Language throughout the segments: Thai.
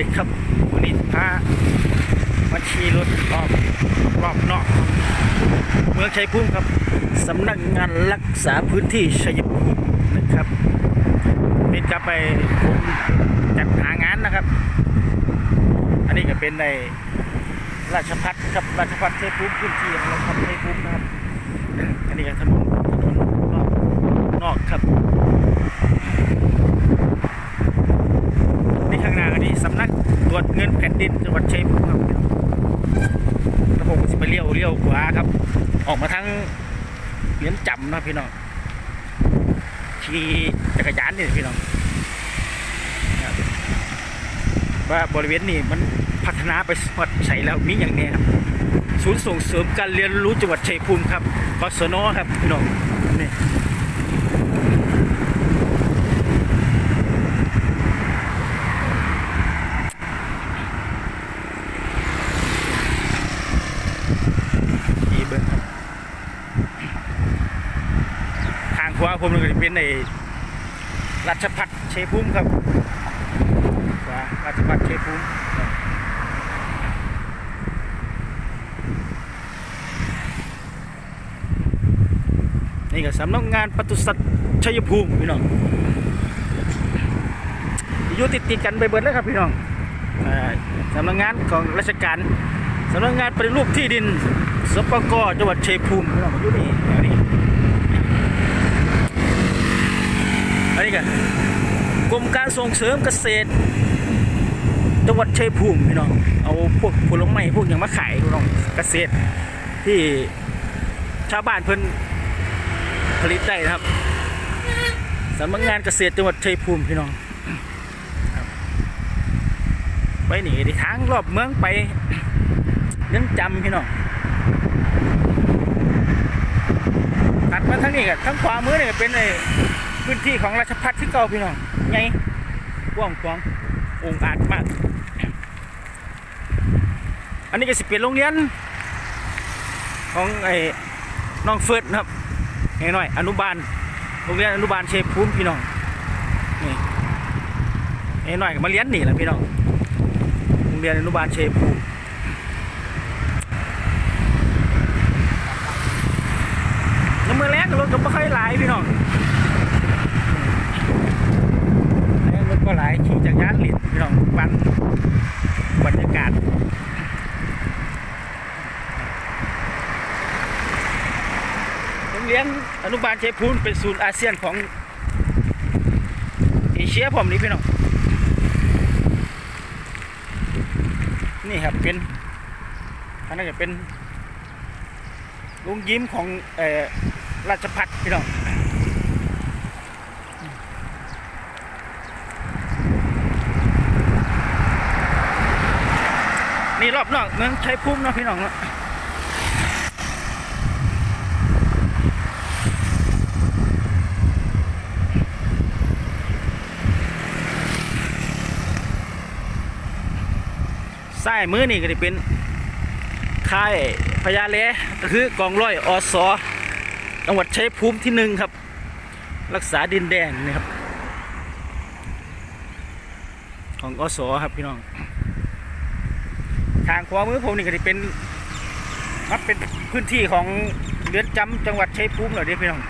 ดีครับวันนี้พามาขี่รถรอบรอบนอก เมืองชัยภูมิครับสำนักงานรักษาพื้นที่ชัยภูมินะครับนี่ก็ไปผมจัดหางานนะครับ อันนี้ก็เป็นในราชพัฒครับราชพัฒชัยภูมิพื้นที่ของเราครับชัยภูมินะครับ อันนี้ก็ถนนถนนรอบนอกครับ นี่ข้างหน้าอันนี้สำนัก ตรวจเงินแผ่นดินจังหวัดชัยภูมิครับแล้วผมจะไปเลี้ยวเลี้ยวขวาครับ ออกมาทางเหรียญจำนะพี่น้องขี่จักรยานนี่พี่น้องว่าบริเวณนี้มันพัฒนาไปสวัดใส่แล้วมีอย่างเนี้ยครับศูนย์ส่งเสริมการเรียนรู้จังหวัดชัยภูมิครับกศนครับพี่น้องนี่ ขี่เบิ้งครับทางขวาผมนี่ก็เป็นในราชพัฒเชยภูมิครับขวาราชพัฒเชยภูมินี่ก็สำนักงานปศุสัตว์ชัยภูมิพี่น้องอยู่ติดติดกันไปเบิดแล้วครับพี่น้องสำนักงานของราชการสำนักงานปฏิรูปที่ดินสปกจังหวัดชัยภูมิพี่น้องอยู่นี่ อันนี้กันกรมการส่งเสริมเกษตรจังหวัดชัยภูมิพี่น้อง เอาพวกผลไม้พวกอย่างมาขายพี่น้องเกษตรที่ชาวบ้านเพิ่นผลิตได้นะครับสำนักงานเกษตรจังหวัดชัยภูมิพี่น้องไปหนีในทางรอบเมืองไปเรื่องจำพี่น้องตัดมาทั้งนี้กับทั้งขวามือเนี่ยเป็นใน พื้นที่ของราชพัฒที่เก่าพี่น้องไงกว้างขวางองอาจมาก อันนี้ก็สิเป็นโรงเรียน ของไอ้น้องเฟิร์ดนะครับไอ้น้อยอนุบาลโรงเรียนอนุบาลเชฟภูมพี่น้องนี่ไอ้น้อยมาเรียนนี่แหละพี่น้องโรงเรียนอนุบาลเชฟภูมน้ำมือแรกรถก็ไม่ค่อยหลพี่น้องแรกรถก็หลายขี่จากรยานหลินพี่น้องปันบรรยากาศโรงเรียนอนุบาลเชัยภูมิเป็นศูนย์อาเซียนของเอเชียผมนี่พี่น้องนี่ครับเป็นอันนั้นจะเป็นลุงยิ้มของเอ่อราชพัฒพี่น้องนี่รอบนอกเมืองชัยภูมิเนาะพี่น้องเนาะใต้มือนี่ก็จะเป็นค่ายพญาเลก็คือกองร้อยอสจังหวัดชัยภูมิที่หนึ่งครับ รักษาดินแดนนี่ครับ ของอสครับพี่น้อง ทางขวามือผมนี่ก็จะเป็นมันเป็นพื้นที่ของเรือนจำจังหวัดชัยภูมิเหรอเด้พี่น้อง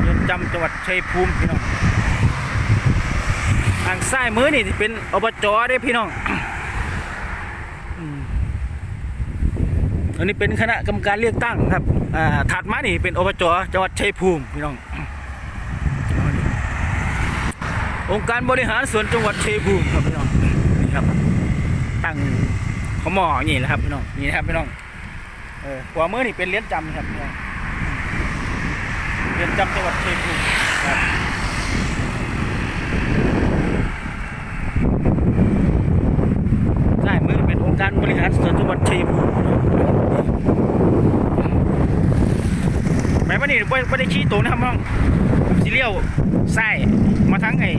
เรือนจำจังหวัดชัยภูมิพี่น้องทางซ้ายมือนี่ที่เป็นอบจได้พี่น้องอันนี้เป็นคณะกรรมการเลือกตั้งครับอ่าถัดมานี่เป็นอบจจังหวัดชัยภูมิพี่น้อง องค์การบริหารส่วนจังหวัดเชัยภูมิครับพี่น้องนี่ครับตั้งขมออย่างนี้แหละครับพี่น้องนี่นะครับพี่น้องเออขวามือนี่เป็นเลี้ยนจำครับพี่น้องเลี้ยนจำจังหวัดเชัยภูมิครับใช่มือเป็นองค์การบริหารส่วนจังหวัดเชัยภูมิแม้ว่านี่ไม่ได้ชี้ตัวนะครับพี่น้องสิเลี้ยวไส้ มาทั้งไอ้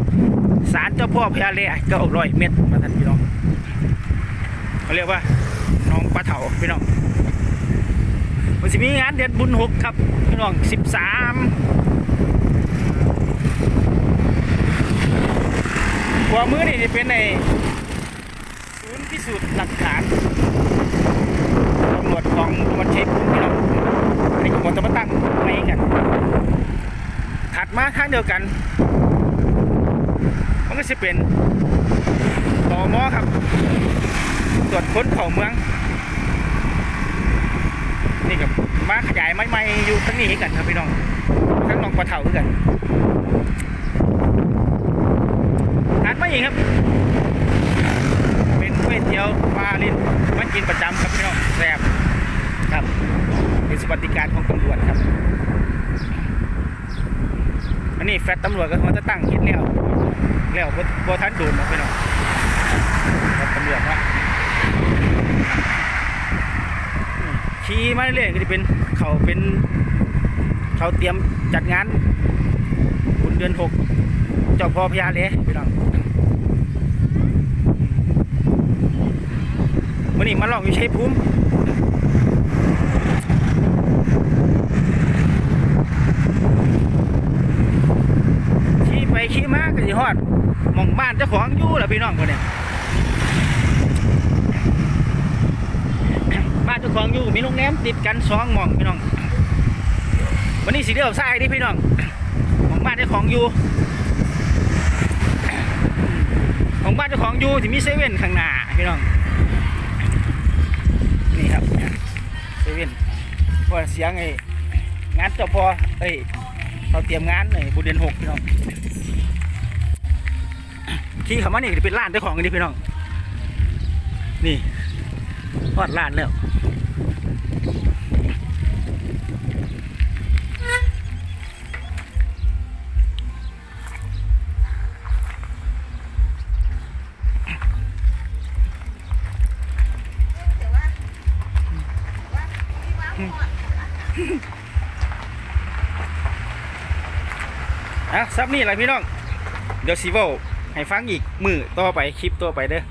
สารเจ้าพ่อพญาเล่ก็าร้อยเม็ดมาทันพี่น้องเขาเรียกว่าน้องปลาเถาพี่น้องวันจะมีงานเดือนบุญหกครับพี่น้องสิบสามกวามือนี่จะเป็นในศูนย์พิสูจน์หลักฐานตำรวจของตำรวจเช็คพี่น้องในกลุ่มจะมาตั้งในกันถัดมาข้างเดียวกัน ก็จะเป็นตอมอครับ ตรวจค้นเข่าเมือง นี่กับมาขยายไม้ๆอยู่ทั้งนี้กันครับพี่น้องทั้งน้องปลาเถ่าด้วยกันถัดมาอีกครับ เป็นก๋วยเตี๋ยวปลาลิ้นมากินประจำครับพี่น้องแซ่บครับเป็นสวัสดิการของตำรวจครับอันนี้แฟตตำรวจก็เขาจะตั้งคิดแล้ว แล้วบ่บ่ทันโดนนะพี่น้องแฟตำรวจว่าขี่มาเรื่อยๆก็จะเป็นเขาเป็นเขาเตรียมจัดงานบุญเดือนหกเจ้าพ่อพญาเลยพี่น้องวันนี้มาลองอยู่ชัยภูมิ ขี่ไปขี่มาก็สิฮอดหมองบ้านเจ้าของอยู่ล่ะพี่น้องคนนี้บ้านเจ้าของอยู่มีโรงแรมติดกันสองหม่องพี่น้อง วันนี้สีเดียวซ้ายดิพี่น้องหมองบ้านเจ้าของอยู่ ของบ้านเจ้าของอยู่ที่มีเซเว่นข้างหน้าพี่น้อง นี่ครับเซเว่นเพราะว่าเสียงไอ้งานเจ้าพอเอ้ยเราเตรียมงานในบุเดือนหกพี่น้อง ที่คำว่านี่เป็นร้านเจ้าของกันดิพี่น้อง นี่ทอดร้านแล้วอะซับนี่แหละพี่น้อง เดี๋ยวซีเวล ให้ฟังอีกมือต่อไปคลิปต่อไปเด้อ